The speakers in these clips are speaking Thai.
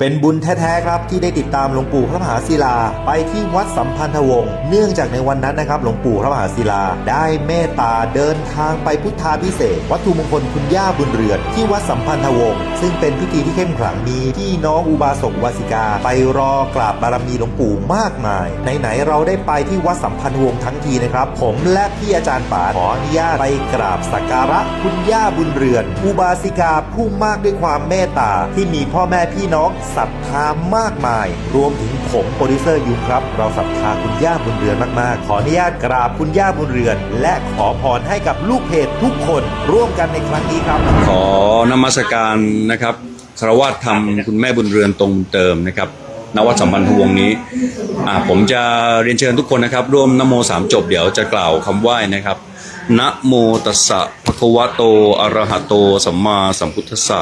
เป็นบุญแท้ๆครับที่ได้ติดตามหลวงปู่พระมหาศิลา ไปที่วัดสัมพันธวงศ์เนื่องจากในวันนั้นนะครับหลวงปู่พระมหาศิลา ได้เมตตาเดินทางไปพุทธาพิเศษ วัตถุมงคลคุณย่าบุญเรือนที่วัดสัมพันธวงศ์ซึ่งเป็นพิธีที่เข้มขลังมีพี่น้องอุบาสกอุบาสิกา ไปรอกราบบารมีหลวงปู่มากมายไหนๆเราได้ไปที่วัดสัมพันธวงศ์ทั้งทีนะครับ ผมและพี่อาจารย์ป๋าขออนุญาตไปกราบสักการะคุณย่าบุญเรือน อุบาสิกาผู้มากด้วยความเมตตาที่มีพ่อแม่พี่น้องศรัทธามากมาย รวมถึงผมโปรดิวเซอร์ยุงครับ เราศรัทธาคุณย่าบุญเรือนมากๆ ขออนุญาตกราบคุณย่าบุญเรือน และขอพรให้กับลูกเพจทุกคนร่วมกันในครั้งนี้ครับ ขอนมัสการนะครับคารวะธรรมคุณแม่บุญเรือนตรงเติมนะครับนวัดสัมพันธวงศ์นี้ผมจะเรียนเชิญทุกคนนะครับ ร่วมนโมสามจบเดี๋ยวจะกล่าวคำไหว้นะครับ นะโมตัสสะภะคะวะโตอะระหะโตสัมมาสัมพุทธัสสะ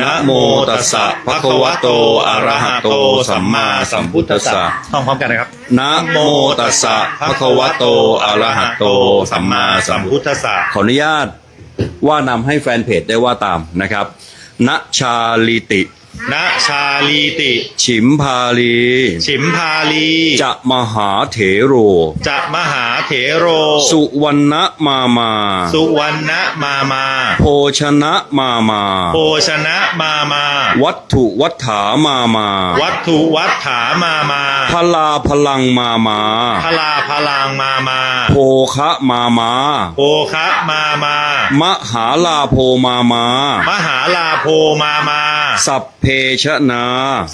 นะโมตัสสะภะคะวะโตอะระหะโตสัมมาสัมพุทธัสสะท่องพร้อมกันนะครับนะโมตัสสะภะคะวะโตอะระหะโตสัมมาสัมพุพุททธัสสะธศาสตร์ขออนุญาตว่านำให้แฟนเพจได้ว่าตามนะครับณชาลิติ ณชาลีติ ฉิมพาลี ฉิมพาลีจะมหาเถโร จะมหาเถโร สุวรรณมามา สุวรรณมามา โภชนะมามา โภชนะมามา วัตถุวัฏฐามามา วัตถุวัฏฐามามา พลาพลังมามา พลาพลังมามา โภคะมามา โภคะมามา มหาลาโพมามามหาลาโพมามา สัพเพชนา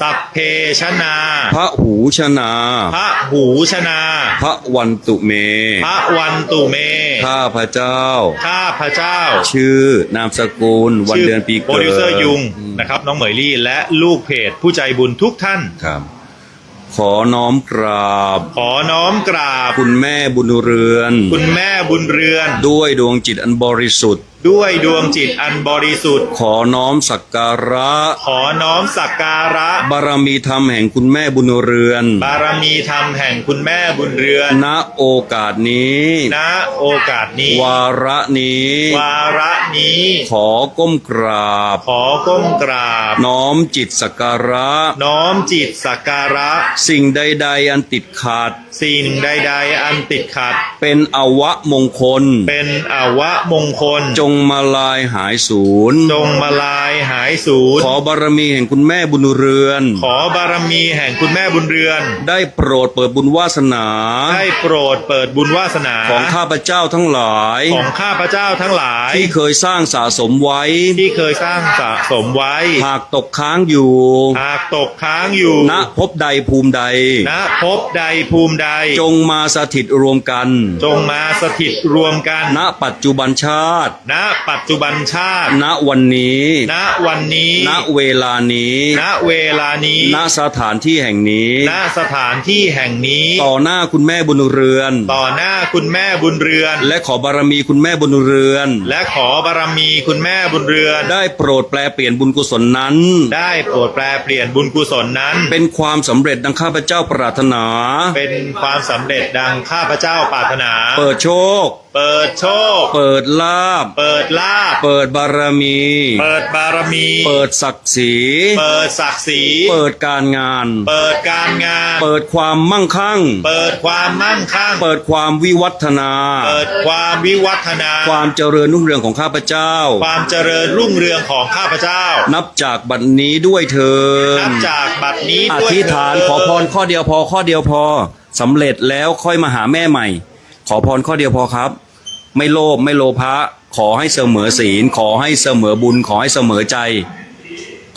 สัพเพชนา พระหูชนา พระหูชนา พระวันตุเม พระวันตุเม ข้าพระเจ้า ข้าพระเจ้า ชื่อนามสกุลวันเดือนปีโปรเกิดดิวเซอร์ยุงนะครับ น้องเหมยลี่และลูกเพจผู้ใจบุญทุกท่านครับขอน้อมกราบ ขอน้อมกราบ คุณแม่บุญเรือน คุณแม่บุญเรือน ด้วยดวงจิตอันบริสุทธิ์ ด้วยดวงจิตอันบริสุทธิ์ ขอน้อมสักการะ ขอน้อมสักการะ บารมีธรรมแห่งคุณแม่บุญเรือน บารมีธรรมแห่งคุณแม่บุญเรือน ณโอกาสนี้ ณโอกาสนี้ วาระนี้ วาระนี้ ขอก้มกราบ ขอก้มกราบ น้อมจิตสักการะ น้อมจิตสักการะ สิ่งใด ๆ อันติดขัด สิ่งใด ๆ อันติดขัด เป็นอวะมงคล เป็นอวะมงคล จงมาลายหายศูนย์จงมาลายหายสูญขอบารมีแห่งคุณแม่บุญเรือน ขอบารมีแห่งคุณแม่บุญเรือน ได้โปรดเปิดบุญวาสนา ได้โปรดเปิดบุญวาสนาของข้าพเจ้าทั้งหลาย ของข้าพเจ้าทั้งหลาย ที่เคยสร้างสะสมไว้ ที่เคยสร้างสะสมไว้ หากตกค้างอยู่ หากตกค้างอยู่ ณภพใดภูมิใด ณภพใดภูมิใด จงมาสถิตรวมกัน จงมาสถิตรวมกัน ณปัจจุบันชาติ ณปัจจุบันชาติ ณวันนี้ ณวันนี้ ณเวลานี้ ณเวลานี้ ณสถานที่แห่งนี้ ณสถานที่แห่งนี้ ต่อหน้าคุณแม่บุญเรือน ต่อหน้าคุณแม่บุญเรือน และขอบารมีคุณแม่บุญเรือน และขอบารมีคุณแม่บุญเรือน ได้โปรดแปลเปลี่ยนบุญกุศลนั้น ได้โปรดแปลเปลี่ยนบุญกุศลนั้น เป็นความสำเร็จดังข้าพเจ้าปรารถนา เป็นความสำเร็จดังข้าพเจ้าปรารถนา เปิดโชคเปิดโชค เปิดลาบ เปิดลาภเปิดบารมี เปิดบารมี เปิดศักดิ์ศรี เปิดศักดิ์ศรี เปิดการงาน เปิดการงาน เปิดความมั่งคั่ง เปิดความมั่งคั่ง เปิดความวิวัฒนา เปิดความวิวัฒนา ความเจริญรุ่งเรืองของข้าพเจ้า ความเจริญรุ่งเรืองของข้าพเจ้า นับจากบัดนี้ด้วยเถิดนับจากบัดนี้อด้วยธิษฐานเถิดขอพรข้อเดียวพอข้อเดียวพอสำเร็จแล้วค่อยมาหาแม่ใหม่ข อพรข้อเดียวพอครับ ไม่โลภไม่โลภะขอให้เสมอศีล ขอให้เสมอบุญ ขอให้เสมอใจ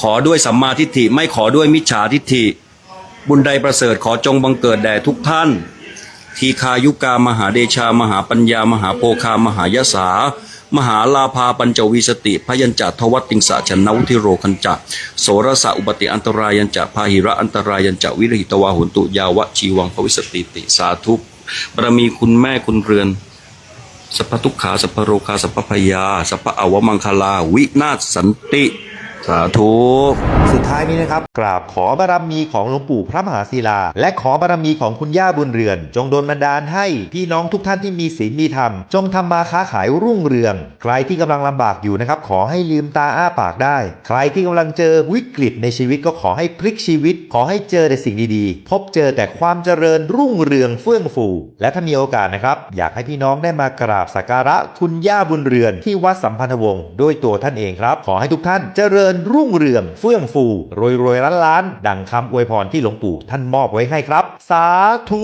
ขอด้วยสัมมาทิฏฐิไม่ขอด้วยมิจฉาทิฏฐิ บุญใดประเสริฐขอจงบังเกิดแด่ทุกท่านทีคายุกามหาเดชามหาปัญญามหาโภคามหายสามหาลาภาปัญจวิสติพยัญจะทวัตติงสะชนะวุธิโรคัญจะโสรสะอุปติอันตรายัญจะพาหิระอันตรายัญจะวิรหิตวาหุนตุยาวะชีวังภวิสติติสาธุ บารมีคุณแม่คุณเรือนสัพพทุกขาสัพพโรคาสัพพพยาสัพพอวมังคลา วินาศสันติ สาธุ สุดท้ายนี้นะครับ กราบขอบารมีของหลวงปู่พระมหาศิลา และขอบารมีของคุณย่าบุญเรือน จงโดนบันดาลให้พี่น้องทุกท่านที่มีศีลมีธรรม จงทำมาค้าขายรุ่งเรือง ใครที่กำลังลำบากอยู่นะครับ ขอให้ลืมตาอ้าปากได้ ใครที่กำลังเจอวิกฤตในชีวิตก็ขอให้พลิกชีวิต ขอให้เจอแต่สิ่งดีๆ พบเจอแต่ความเจริญรุ่งเรืองเฟื่องฟู และถ้ามีโอกาสนะครับ อยากให้พี่น้องได้มากราบสักการะคุณย่าบุญเรือนที่วัดสัมพันธวงศ์ด้วยตัวท่านเองครับ ขอให้ทุกท่านเจริญรุ่งเรือง เฟื่องฟู รวยรวยล้านล้าน ดังคำอวยพรที่หลวงปู่ท่านมอบไว้ให้ครับ สาธุ